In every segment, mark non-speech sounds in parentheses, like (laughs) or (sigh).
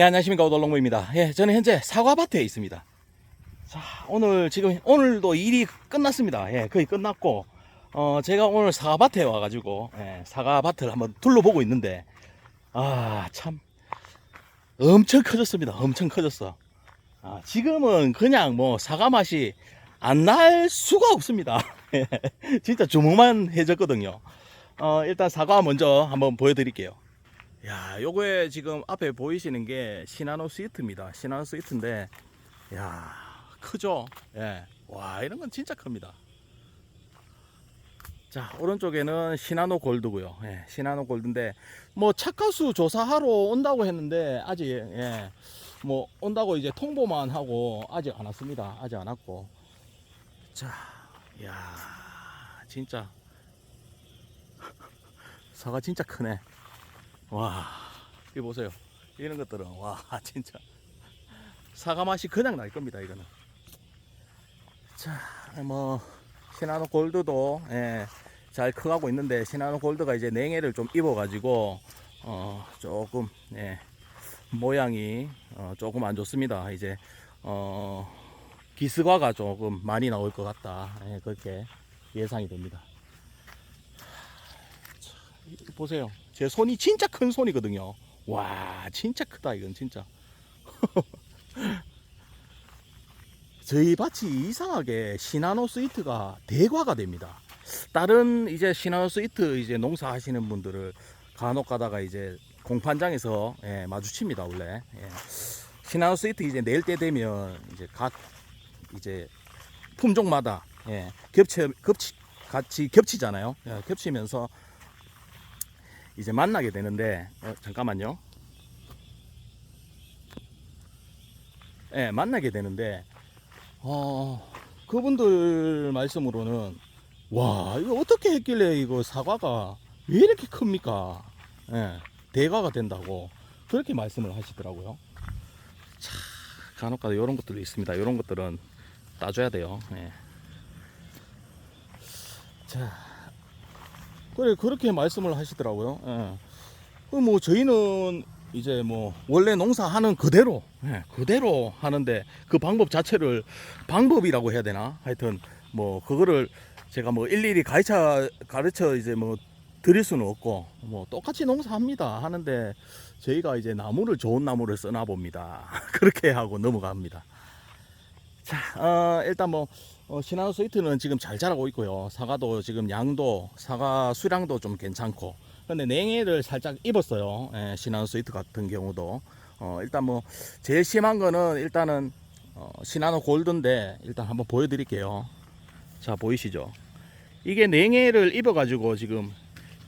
예, 안녕하십니까. 오돌롱무입니다. 예, 저는 현재 사과밭에 있습니다. 자, 오늘 지금, 오늘도 일이 끝났습니다. 예, 거의 끝났고, 어, 제가 오늘 사과밭에 와가지고, 예, 사과밭을 한번 둘러보고 있는데, 아, 참, 엄청 커졌습니다. 엄청 커졌어. 아, 지금은 그냥 뭐 사과 맛이 안 날 수가 없습니다. (laughs) 예, 진짜 주먹만 해졌거든요. 어, 일단 사과 먼저 한번 보여드릴게요. 야, 요거에 지금 앞에 보이시는 게 시나노 스위트입니다. 시나노 스위트인데, 야, 크죠? 예. 와, 이런 건 진짜 큽니다. 자, 오른쪽에는 시나노 골드고요. 예, 시나노 골드인데, 뭐, 착가수 조사하러 온다고 했는데, 아직, 예, 뭐, 온다고 이제 통보만 하고, 아직 안 왔습니다. 아직 안 왔고. 자, 야, 진짜. (laughs) 사과 진짜 크네. 와, 이거 보세요. 이런 것들은, 와, (laughs) 진짜. 사과 맛이 그냥 날 겁니다, 이거는. 자, 뭐, 시나노 골드도, 예, 잘 커가고 있는데, 시나노 골드가 이제 냉해를 좀 입어가지고, 어, 조금, 예, 모양이, 어, 조금 안 좋습니다. 이제, 어, 기스과가 조금 많이 나올 것 같다. 예, 그렇게 예상이 됩니다. 자, 이- 보세요. 제 손이 진짜 큰 손이거든요. 와, 진짜 크다, 이건 진짜. (laughs) 저희 밭이 이상하게 시나노 스위트가 대과가 됩니다. 다른 이제 시나노 스위트 이제 농사하시는 분들을 간혹 가다가 이제 공판장에서 예, 마주칩니다, 원래. 예. 시나노 스위트 이제 낼 때 되면 이제 각 이제 품종마다 예, 겹쳐 겹치 같이 겹치잖아요. 예, 겹치면서 이제 만나게 되는데 어, 잠깐만요. 예, 만나게 되는데 어, 그분들 말씀으로는 와 이거 어떻게 했길래 이거 사과가 왜 이렇게 큽니까? 예, 대과가 된다고 그렇게 말씀을 하시더라고요. 자, 간혹가다 이런 것들도 있습니다. 이런 것들은 따줘야 돼요. 예. 자, 그래 그렇게 말씀을 하시더라고요. 예. 그뭐 저희는 이제 뭐 원래 농사하는 그대로 예, 그대로 하는데 그 방법 자체를 방법이라고 해야 되나? 하여튼 뭐 그거를 제가 뭐 일일이 가르쳐 가르쳐 이제 뭐 드릴 수는 없고 뭐 똑같이 농사합니다 하는데 저희가 이제 나무를 좋은 나무를 써나 봅니다. (laughs) 그렇게 하고 넘어갑니다. 자, 어, 일단 뭐 어, 시나노 스위트는 지금 잘 자라고 있고요. 사과도 지금 양도 사과 수량도 좀 괜찮고. 근데 냉해를 살짝 입었어요. 예, 시나노 스위트 같은 경우도 어, 일단 뭐 제일 심한 거는 일단은 어, 시나노 골드인데 일단 한번 보여드릴게요. 자 보이시죠? 이게 냉해를 입어가지고 지금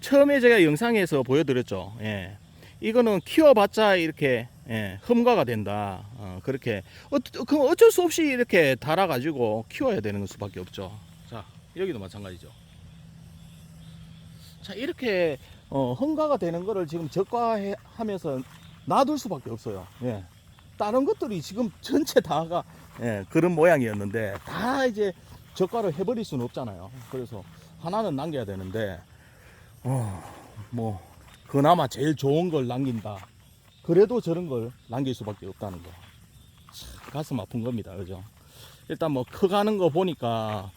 처음에 제가 영상에서 보여드렸죠. 예. 이거는 키워봤자 이렇게 예, 흠과가 된다. 어, 그렇게 어, 그 어쩔 수 없이 이렇게 달아가지고 키워야 되는 수밖에 없죠. 자 여기도 마찬가지죠. 자 이렇게 어, 흠과가 되는 거를 지금 적과하면서 놔둘 수밖에 없어요. 예. 다른 것들이 지금 전체 다가 예, 그런 모양이었는데 다 이제 적과를 해버릴 수는 없잖아요. 그래서 하나는 남겨야 되는데 어, 뭐 그나마 제일 좋은 걸 남긴다. 그래도 저런 걸 남길 수밖에 없다는 거. 참, 가슴 아픈 겁니다. 그죠? 일단 뭐 커가는 거 보니까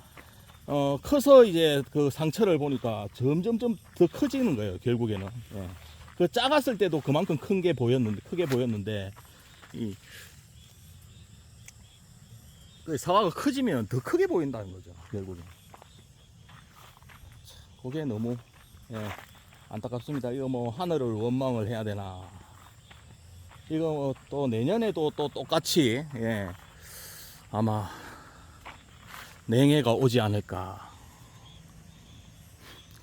어 커서 이제 그 상처를 보니까 점점점 더 커지는 거예요. 결국에는. 예. 그 작았을 때도 그만큼 큰 게 보였는데 크게 보였는데 이 그 사과가 커지면 더 크게 보인다는 거죠. 결국에. 그게 너무 예, 안타깝습니다. 이거 뭐 하늘을 원망을 해야 되나. 이거 뭐 또 내년에도 또 똑같이 예, 아마 냉해가 오지 않을까.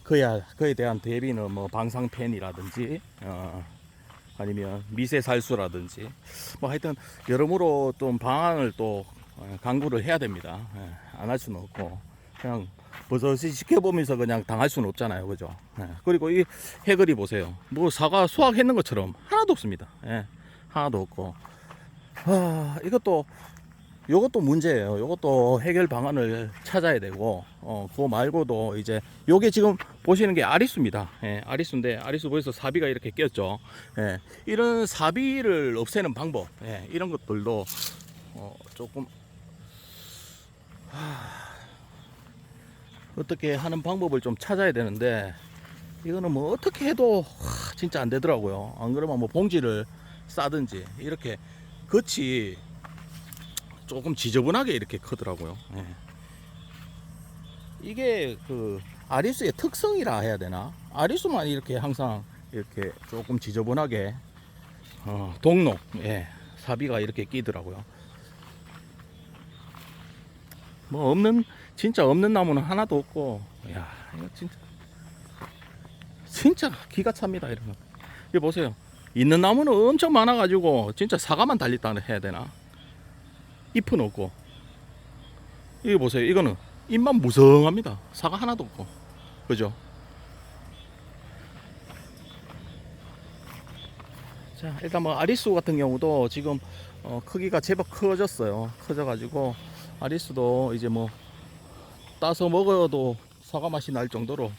그야 그에 대한 대비는 뭐 방사팬이라든지 어, 아니면 미세 살수라든지 뭐 하여튼 여러모로 좀 방안을 또 어, 강구를 해야 됩니다. 안할 수는 없고 그냥 버섯이 지켜보면서 그냥 당할 수는 없잖아요. 그죠? 예. 그리고 이 해글이 보세요. 뭐 사과 수확했는 것처럼 하나도 없습니다. 예. 하나도 없고. 아, 이것도 요것도 문제예요. 요것도 해결 방안을 찾아야 되고, 어, 그거 말고도 이제, 요게 지금 보시는 게 아리수입니다. 예, 아리수인데, 아리수 보여서 사비가 이렇게 꼈죠. 예, 이런 사비를 없애는 방법, 예, 이런 것들도, 어, 조금, 하, 어떻게 하는 방법을 좀 찾아야 되는데, 이거는 뭐 어떻게 해도 하, 진짜 안 되더라고요. 안 그러면 뭐 봉지를 싸든지, 이렇게 겉이 조금 지저분하게 이렇게 크더라고요. 예. 이게 그 아리수의 특성이라 해야 되나? 아리수만 이렇게 항상 이렇게 조금 지저분하게 어, 동록 예, 사비가 이렇게 끼더라고요. 뭐 없는 진짜 없는 나무는 하나도 없고, 야 이거 진짜. 진짜 기가 찹니다 이런 거. 보세요. 있는 나무는 엄청 많아 가지고 진짜 사과만 달렸다 해야 되나? 잎은 없고. 이거 보세요. 이거는 잎만 무성합니다. 사과 하나도 없고. 그죠? 자 일단 뭐 아리수 같은 경우도 지금 어, 크기가 제법 커졌어요. 커져 가지고 아리수도 이제 뭐 따서 먹어도 사과 맛이 날 정도로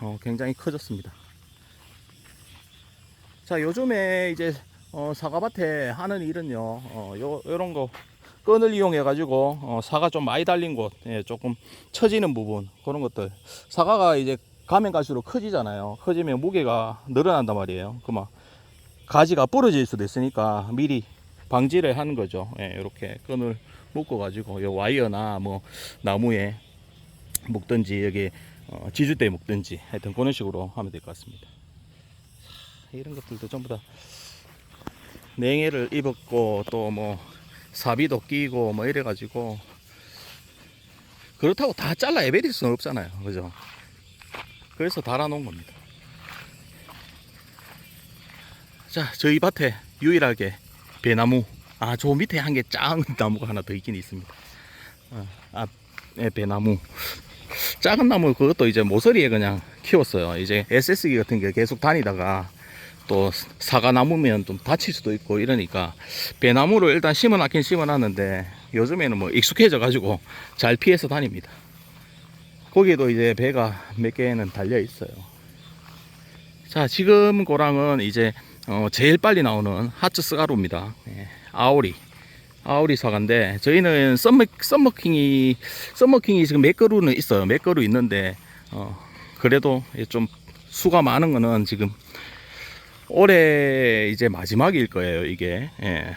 어, 굉장히 커졌습니다. 자 요즘에 이제 어, 사과밭에 하는 일은요 어, 요, 요런 거 끈을 이용해 가지고 어, 사과 좀 많이 달린 곳 예, 조금 처지는 부분 그런 것들. 사과가 이제 가면 갈수록 커지잖아요. 커지면 무게가 늘어난단 말이에요. 그만 가지가 부러질 수도 있으니까 미리 방지를 하는 거죠. 예, 이렇게 끈을 묶어 가지고 요 와이어나 뭐 나무에 묶든지 여기 어, 지주대에 묶든지 하여튼 그런 식으로 하면 될 것 같습니다. 이런 것들도 전부 다 냉해를 입었고 또 뭐 사비도 끼고 뭐 이래 가지고 그렇다고 다 잘라 에베릴 수는 없잖아요. 그죠? 그래서 달아 놓은 겁니다. 자 저희 밭에 유일하게 배나무 아 저 밑에 한 개 작은 나무가 하나 더 있긴 있습니다. 어, 아 네, 배나무 작은 나무 그것도 이제 모서리에 그냥 키웠어요 이제 SS기 같은 게 계속 다니다가 또 사과 나무면 좀 다칠 수도 있고 이러니까 배나무를 일단 심어놨긴 심어놨는데 요즘에는 뭐 익숙해져 가지고 잘 피해서 다닙니다. 거기에도 이제 배가 몇 개는 달려 있어요. 자 지금 고랑은 이제 어, 제일 빨리 나오는 하츠 스가루입니다. 예, 아오리 아오리 사과인데 저희는 썸머 썸머킹이 썸머킹이 지금 몇 그루는 있어요. 몇 그루 있는데 어, 그래도 좀 수가 많은 거는 지금 올해 이제 마지막일 거예요, 이게. 예.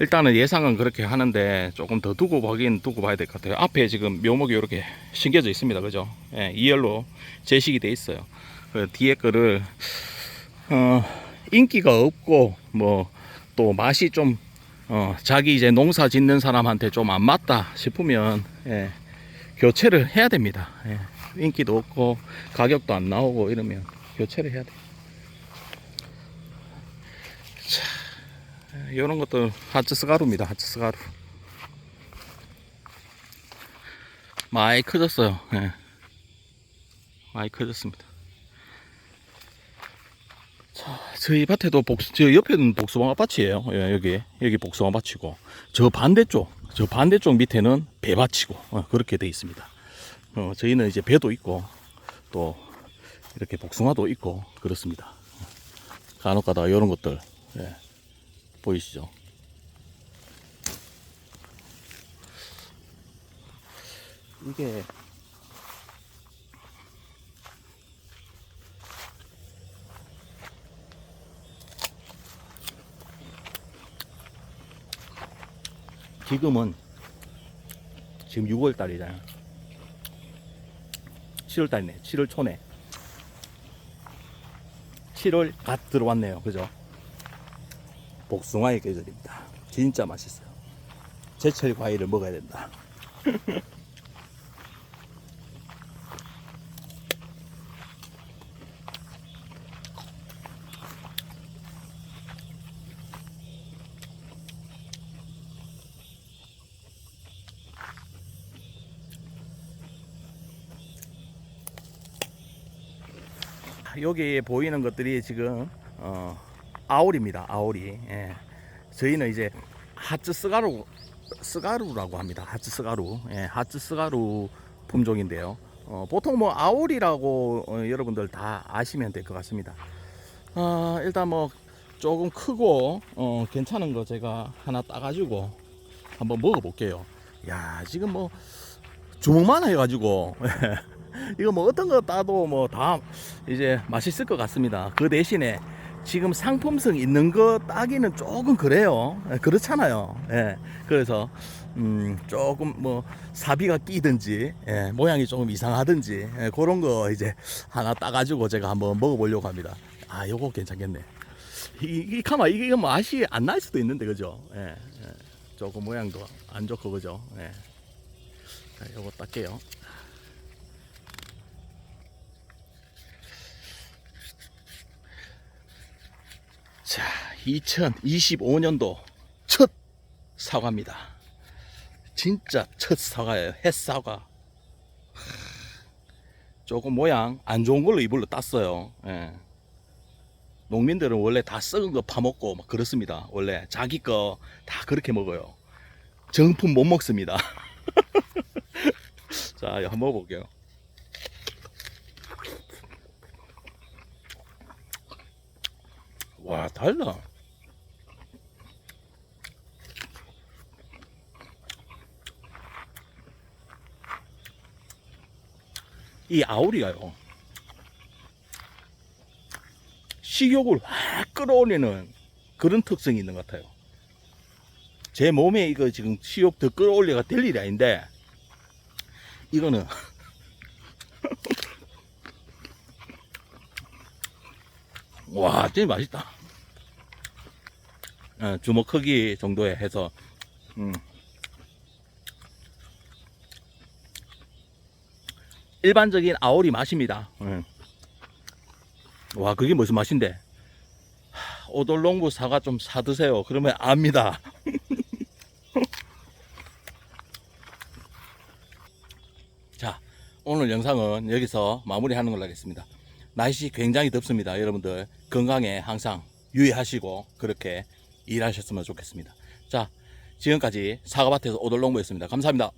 일단은 예상은 그렇게 하는데 조금 더 두고 보긴 두고 봐야 될 것 같아요. 앞에 지금 묘목이 이렇게 심겨져 있습니다. 그죠? 예, 2열로 제식이 돼 있어요. 그 뒤에 거를, 어, 인기가 없고, 뭐, 또 맛이 좀, 어, 자기 이제 농사 짓는 사람한테 좀 안 맞다 싶으면, 예, 교체를 해야 됩니다. 예. 인기도 없고, 가격도 안 나오고 이러면 교체를 해야 돼요. 이런 것도 하츠스 가루입니다. 하츠스 가루. 많이 커졌어요. 예. 많이 커졌습니다. 자, 저희 밭에도 복수, 저 옆에는 복숭아 밭이에요. 예, 여기, 여기 복숭아 밭이고, 저 반대쪽, 저 반대쪽 밑에는 배밭이고, 어, 그렇게 돼 있습니다. 어, 저희는 이제 배도 있고, 또, 이렇게 복숭아도 있고, 그렇습니다. 간혹 가다가 이런 것들, 예. 보이시죠? 이게 지금은 지금 6월 달이잖아요. 7월 달이네. 7월 초네. 7월 갓 들어왔네요. 그죠? 복숭아의 계절입니다. 진짜 맛있어요. 제철 과일을 먹어야 된다. (laughs) 여기 보이는 것들이 지금 어, 아오리입니다. 아오리. 예. 저희는 이제 하츠 스가루 스가루라고 합니다. 하츠 스가루. 예, 하츠 스가루 품종인데요. 어, 보통 뭐 아오리라고 어, 여러분들 다 아시면 될 것 같습니다. 아, 일단 뭐 조금 크고 어, 괜찮은 거 제가 하나 따가지고 한번 먹어볼게요. 야 지금 뭐 주먹만 해가지고 (laughs) (laughs) 이거 뭐 어떤 거 따도 뭐 다 이제 맛있을 것 같습니다. 그 대신에 지금 상품성 있는 거 따기는 조금 그래요. 예, 그렇잖아요. 예. 그래서 음, 조금 뭐 사비가 끼든지 예, 모양이 조금 이상하든지 예, 그런 거 이제 하나 따가지고 제가 한번 먹어보려고 합니다. 아, 요거 괜찮겠네. 이, 이 가만 이게 맛이 안 날 수도 있는데 그죠? 예, 예. 조금 모양도 안 좋고 그죠? 예. 자, 요거 딸게요. 자, 2025년도 첫 사과입니다. 진짜 첫 사과예요. 햇사과. 조금 모양 안 좋은 걸로 이불로 땄어요. 예. 농민들은 원래 다 썩은 거 파먹고 막 그렇습니다. 원래 자기 거 다 그렇게 먹어요. 정품 못 먹습니다. (laughs) 자, 한번 먹어볼게요. 와, 달라. 이 아오리가요. 식욕을 확 끌어올리는 그런 특성이 있는 것 같아요. 제 몸에 이거 지금 식욕 더 끌어올려가 될 일이 아닌데, 이거는 (laughs) 와, 진짜 맛있다. 어, 주먹 크기 정도에 해서, 음. 일반적인 아오리 맛입니다. 음. 와, 그게 무슨 맛인데? 하, 오돌롱구 사과 좀 사드세요. 그러면 압니다. (laughs) 자, 오늘 영상은 여기서 마무리하는 걸로 하겠습니다. 날씨 굉장히 덥습니다. 여러분들 건강에 항상 유의하시고 그렇게 일하셨으면 좋겠습니다. 자, 지금까지 사과밭에서 오돌롱부였습니다. 감사합니다.